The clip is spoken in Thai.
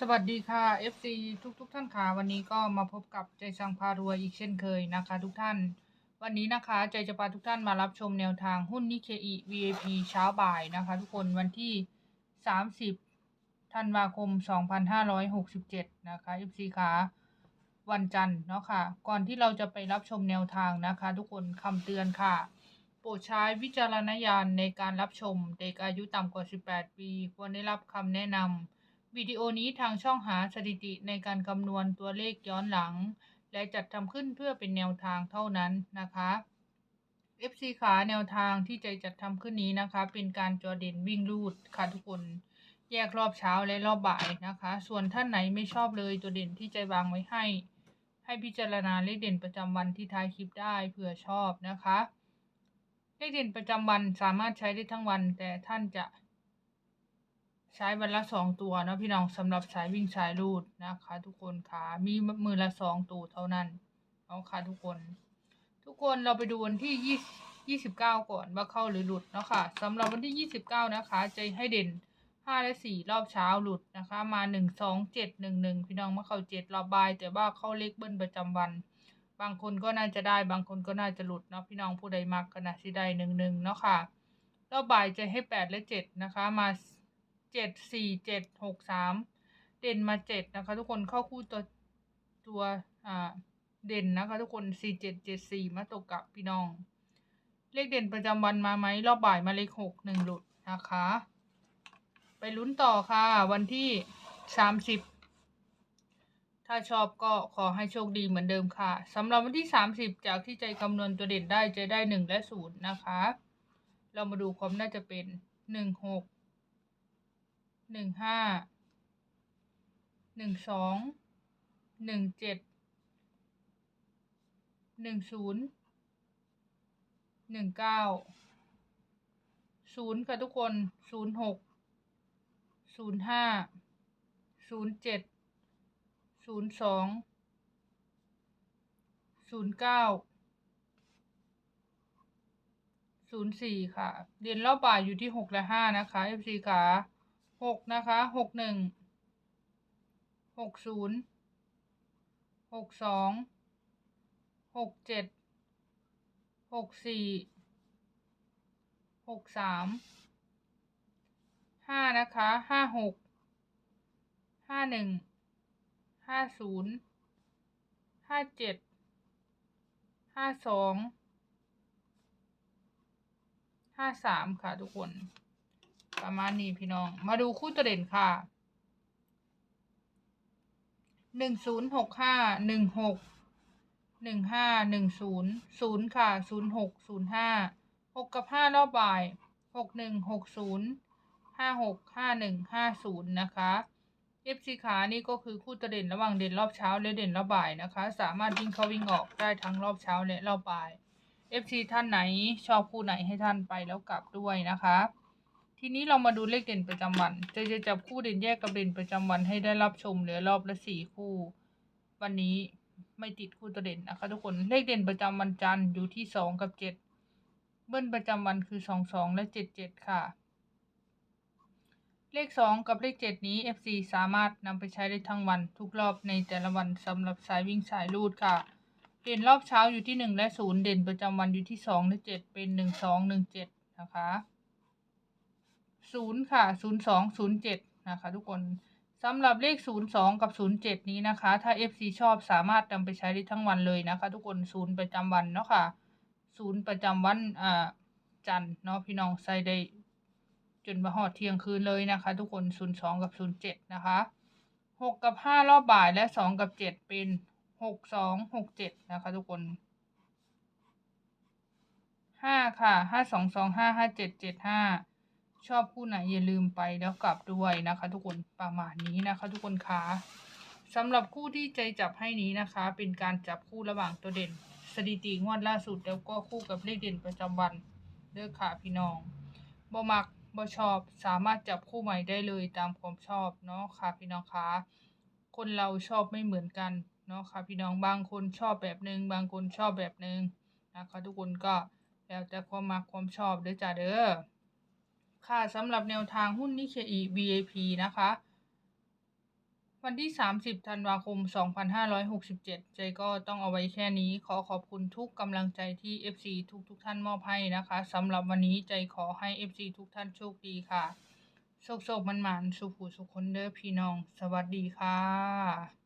สวัสดีค่ะ FC ทุกทุกๆท่านค่ะวันนี้ก็มาพบกับใจสังพารวยอีกเช่นเคยนะคะ ทุกท่าน วันนี้นะคะใจจะพาทุกท่านมารับชมแนวทางหุ้นนิเคอี VIP เช้าบ่ายนะคะ ทุกคนวันที่ 30ธันวาคม 2567 นะคะ FC ค่ะวันจันทร์เนาะค่ะ ก่อนที่เราจะไปรับชมแนวทางนะคะ ทุกคนคำเตือนค่ะ โปรดใช้วิจารณญาณในการรับชมเด็กอายุต่ำกว่า 18 ปี ควรได้รับคำแนะนำ วิดีโอนี้ทางช่องหาสถิติในการคำนวณตัวเลขย้อนหลัง และจัดทำขึ้นเพื่อเป็นแนวทางเท่านั้นนะคะ FC ขาแนวทางที่ใจจัดทำขึ้นนี้นะคะ เป็นการจอเด่นวิ่งรูดค่ะทุกคนแยกรอบเช้าและรอบบ่ายนะคะ ส่วนท่านไหนไม่ชอบเลยตัวเด่นที่ใจวางไว้ให้ ให้พิจารณาเลขเด่นประจำวันที่ท้ายคลิปได้เผื่อชอบนะคะ เลขเด่นประจำวันสามารถใช้ได้ทั้งวัน แต่ท่านจะ ใช้วันละสองตัวนะพี่น้องสำหรับสายวิ่งสายรูดนะคะ ทุกคนค่ะมีมือละสองตัวเท่านั้นเอาค่ะทุกคน ทุกคนเราไปดูวันที่ยี่ยี่สิบเก้าก่อนว่าเข้าหรือหลุดเนาะค่ะสำหรับวันที่ยี่สิบเก้านะคะจะให้เด่นห้าและสี่รอบเช้าหลุดนะคะ มาหนึ่งสองเจ็ดหนึ่งหนึ่งพี่น้องมาเข้าเจ็ดรอบบ่าย แต่ว่าเข้าเลขเบิ้ลประจำวัน บางคนก็น่าจะได้บางคนก็น่าจะหลุดเนาะพี่น้องผู้ใดมักก็น่าสิได้หนึ่งหนึ่งเนาะค่ะรอบบ่ายจะให้แปดและเจ็ดนะคะ มา เจ็ดสี่เจ็ดหกสามเด่นมาเจ็ดนะคะ ทุกคนเข้าคู่ตัวตัวอ่าเด่นนะคะทุกคนสี่เจ็ดเจ็ดสี่มาตกกับพี่น้อง เลขเด่นประจำวันมาไหมรอบบ่ายมาเลขหกหนึ่งหลุดนะคะ ไปลุ้นต่อค่ะ วันที่สามสิบถ้าชอบก็ขอให้โชคดีเหมือนเดิมค่ะสำหรับวันที่ 30 จากที่ใจคำนวณตัวเด่นได้จะได้ 1 และ 0 นะคะ เรามาดูความน่าจะเป็น 1 6 หนึ่งห้าหนึ่งสองหนึ่งเจ็ดหนึ่งศูนย์หนึ่งเก้าศูนย์ค่ะทุกคนศูนย์หกศูนย์ห้าศูนย์เจ็ดศูนย์สองศูนย์เก้าศูนย์สี่ค่ะ เรียนรอบบ่ายอยู่ที่หกและห้านะคะ FC ค่ะ หกนะคะหกหนึ่งหกศูนย์หกสองหกเจ็ดหกสี่หกสามห้านะคะห้าหกห้าหนึ่งห้าศูนย์ห้าเจ็ดห้าสองห้าสามค่ะทุกคน ประมาณนี้พี่น้อง มาดูคู่ตัวเด่นค่ะหนึ่งศูนย์หกห้าหนึ่งหกหนึ่งห้าหนึ่งศูนย์ศูนย์ค่ะศูนย์หกศูนย์ห้าหกกับห้ารอบบ่ายหกหนึ่งหกศูนย์ห้าหกห้าหนึ่งห้าศูนย์นะคะ FC ขานี่ก็คือคู่ตัวเด่นระหว่างเด่นรอบเช้าและเด่นรอบบ่ายนะคะ สามารถวิ่งเข้าวิ่งออกได้ทั้งรอบเช้าและรอบบ่าย FC ท่านไหนชอบคู่ไหนให้ท่านไปแล้วกลับด้วยนะคะ ทีนี้เรามาดูเลขเด่นประจำวันจะจะจับคู่เด่นแยกกับเด่นประจำวันให้ได้รับชมเหลือรอบละสี่คู่ วันนี้ไม่ติดคู่ตัวเด่นนะคะทุกคนเลขเด่นประจำวันจันทร์อยู่ที่สองกับเจ็ดเบิ้ลประจำวันคือสองสองและเจ็ดเจ็ดค่ะ เลข2กับเลข7นี้ FC สามารถนำไปใช้ได้ทั้งวันทุกรอบในแต่ละวันสำหรับสายวิ่งสายรูดค่ะ เด่นรอบเช้าอยู่ที่1และ0เด่นประจำวันอยู่ที่2และ7เป็น1 2 1 7นะคะ 0ค่ะ0 2 0 7นย์เจ็ดนะคะทุกคนสำหรับเลข 0 2 กับ 0 7 นี้นะคะ ถ้า FC ชอบสามารถนำไปใช้ได้ทั้งวันเลยนะคะ ทุกคน0ประจำวันเนาะค่ะ0ประจำวันอ่าจันเนาะพี่น้องใส่ได้จนมาหอดเที่ยงคืนเลยนะคะ ทุกคน 0 2 กับ 0 7 นะคะ 6 กับ 5 รอบบ่ายและ 2 กับ 7 เป็น 6 2 6 7 นะคะ ทุกคน 5 ค่ะ 5 2 2 5 5 7 7 5 ชอบคู่ไหนอย่าลืมไปแล้วกลับด้วยนะคะ ทุกคนประมาณนี้นะคะ ทุกคนคะสำหรับคู่ที่ใจจับให้นี้นะคะ เป็นการจับคู่ระหว่างตัวเด่น สถิติงวดล่าสุดแล้วก็คู่กับเลขเด่นประจำวันเด้อค่ะพี่น้องบ่มักบ่ชอบสามารถจับคู่ใหม่ได้เลยตามความชอบเนาะค่ะพี่น้องคะคนเราชอบไม่เหมือนกันเนาะค่ะพี่น้องบางคนชอบแบบหนึ่งบางคนชอบแบบหนึ่งนะคะทุกคนก็แล้วแต่ความมักความชอบเด้อจ้าเด้อ ค่ะสำหรับแนวทางหุ้นนิเคอี VIP นะคะ วันที่ 30 ธันวาคม 2567 ใจก็ต้องเอาไว้แค่นี้ ขอขอบคุณทุกกำลังใจที่ FC ทุกทุกท่านมอบให้นะคะสำหรับวันนี้ใจขอให้ FC ทุกท่านโชคดีค่ะโชคโชคมันหมานสุขูสุขคนเด้อพี่น้อง สวัสดีค่ะ